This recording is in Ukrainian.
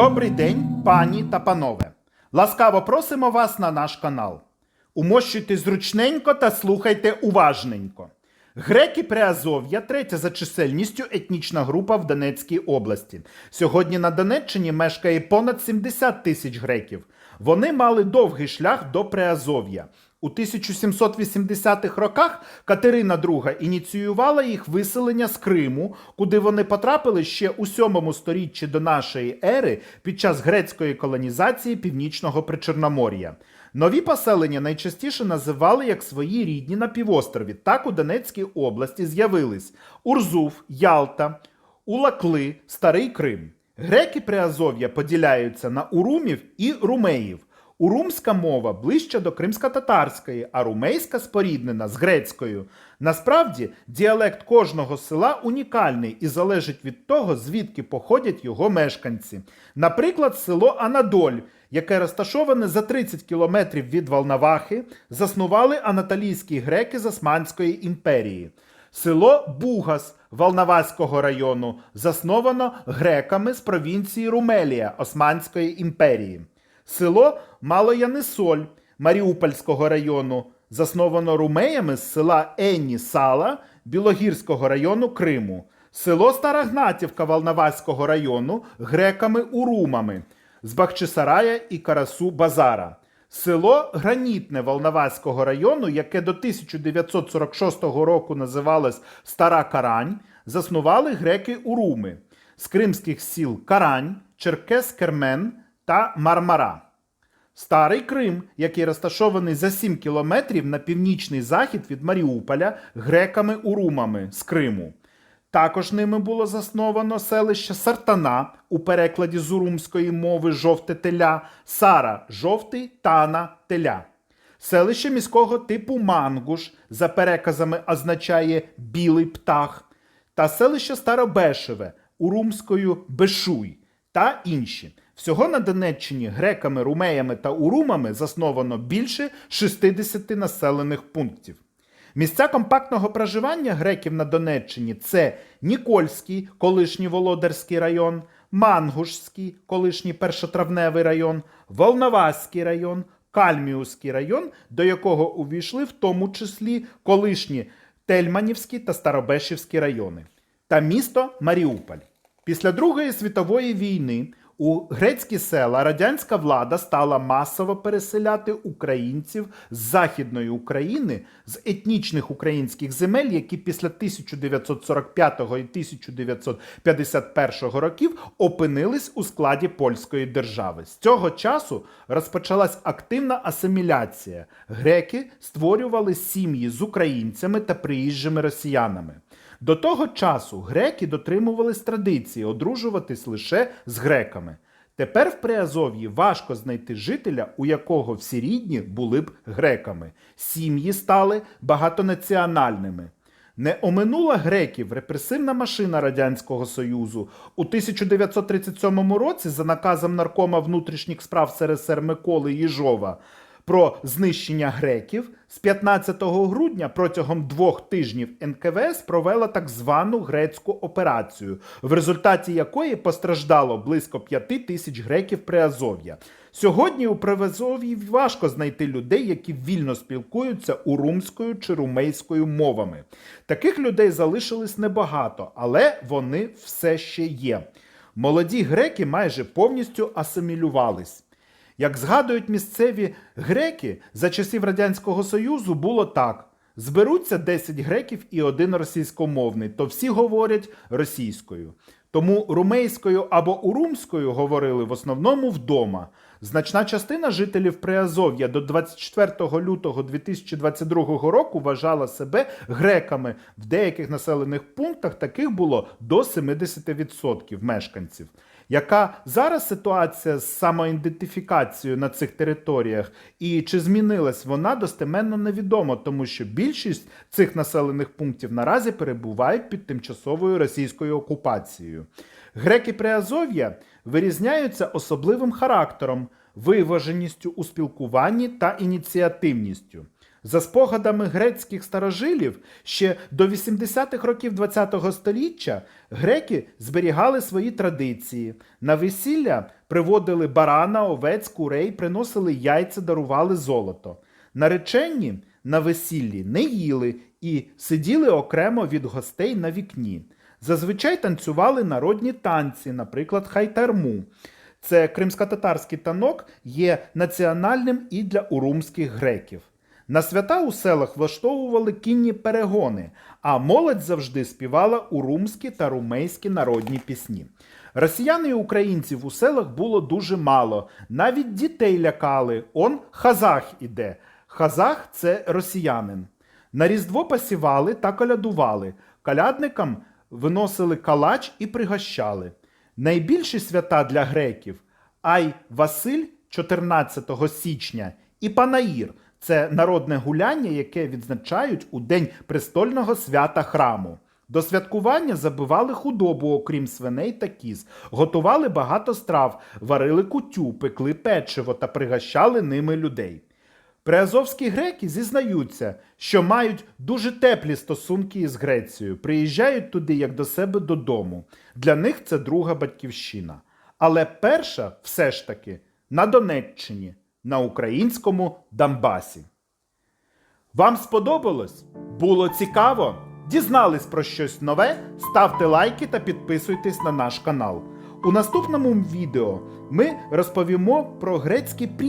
Добрий день, пані та панове. Ласкаво просимо вас на наш канал. Умощуйте зручненько та слухайте уважненько. Греки Приазов'я третя за чисельністю етнічна група в Донецькій області. Сьогодні на Донеччині мешкає понад 70 тисяч греків. Вони мали довгий шлях до Приазов'я. У 1780-х роках Катерина II ініціювала їх виселення з Криму, куди вони потрапили ще у 7 сторіччі до нашої ери під час грецької колонізації Північного Причорномор'я. Нові поселення найчастіше називали як свої рідні на півострові. Так у Донецькій області з'явились Урзув, Ялта, Улакли, Старий Крим. Греки Приазов'я поділяються на урумів і румеїв. Урумська мова ближче до кримсько-татарської, а румейська споріднена з грецькою. Насправді, діалект кожного села унікальний і залежить від того, звідки походять його мешканці. Наприклад, село Анадоль, яке розташоване за 30 кілометрів від Волновахи, заснували анатолійські греки з Османської імперії. Село Бугас Волноваського району засновано греками з провінції Румелія Османської імперії. Село Малоянисоль Маріупольського району засновано румеями з села Енні Сала Білогірського району Криму. Село Старогнатівка Волноваського району греками-урумами з Бахчисарая і Карасу Базара. Село Гранітне Волноваського району, яке до 1946 року називалось Стара Карань, заснували греки-уруми з кримських сіл Карань, Черкес Кермен та Мармара. Старий Крим, який розташований за 7 кілометрів на північний захід від Маріуполя греками-урумами з Криму. Також ними було засновано селище Сартана у перекладі з урумської мови жовте теля, Сара жовтий тана теля. Селище міського типу Мангуш за переказами означає білий птах, та селище Старобешеве урумською Бешуй та інші. Всього на Донеччині греками, румеями та урумами засновано більше 60 населених пунктів. Місця компактного проживання греків на Донеччині це Нікольський, колишній Володарський район, Мангушський, колишній першотравневий район, Волноваський район, Кальміуський район, до якого увійшли в тому числі колишні Тельманівський та Старобешівські райони, та місто Маріуполь. Після Другої світової війни у грецькі села радянська влада стала масово переселяти українців з Західної України з етнічних українських земель, які після 1945 і 1951 років опинились у складі польської держави. З цього часу розпочалась активна асиміляція. Греки створювали сім'ї з українцями та приїжджими росіянами. До того часу греки дотримувались традиції одружуватись лише з греками. Тепер в Приазов'ї важко знайти жителя, у якого всі рідні були б греками. Сім'ї стали багатонаціональними. Не оминула греків репресивна машина Радянського Союзу. У 1937 році за наказом наркома внутрішніх справ СРСР Миколи Єжова про знищення греків з 15 грудня протягом двох тижнів НКВС провела так звану грецьку операцію, в результаті якої постраждало близько 5 тисяч греків Приазов'я. Сьогодні у Приазов'ї важко знайти людей, які вільно спілкуються урумською чи румейською мовами. Таких людей залишилось небагато, але вони все ще є. Молоді греки майже повністю асимілювались. Як згадують місцеві греки, за часів Радянського Союзу було так: зберуться 10 греків і один російськомовний, то всі говорять російською. Тому румейською або урумською говорили в основному вдома. Значна частина жителів Приазов'я до 24 лютого 2022 року вважала себе греками. В деяких населених пунктах таких було до 70% мешканців. Яка зараз ситуація з самоідентифікацією на цих територіях, і чи змінилась вона достеменно невідомо, тому що більшість цих населених пунктів наразі перебувають під тимчасовою російською окупацією. Греки Приазов'я вирізняються особливим характером, виваженістю у спілкуванні та ініціативністю. За спогадами грецьких старожилів, ще до 80-х років ХХ століття греки зберігали свої традиції. На весілля приводили барана, овець, курей, приносили яйця, дарували золото. Наречені на весіллі не їли і сиділи окремо від гостей на вікні. Зазвичай танцювали народні танці, наприклад, хайтарму. Це кримсько-татарський танок є національним і для урумських греків. На свята у селах влаштовували кінні перегони, а молодь завжди співала урумські та румейські народні пісні. Росіян і українців у селах було дуже мало, навіть дітей лякали. Он хазах іде. Хазах це росіянин. На Різдво посівали та колядували. Колядникам виносили калач і пригощали. Найбільші свята для греків Ай Василь 14 січня і Панаїр це народне гуляння, яке відзначають у день престольного свята храму. До святкування забивали худобу, окрім свиней та кіз, готували багато страв, варили кутю, пекли печиво та пригощали ними людей. Приазовські греки зізнаються, що мають дуже теплі стосунки із Грецією, приїжджають туди як до себе додому. Для них це друга батьківщина. Але перша все ж таки на Донеччині, на українському Донбасі. Вам сподобалось? Було цікаво? Дізнались про щось нове? Ставте лайки та підписуйтесь на наш канал. У наступному відео ми розповімо про грецькі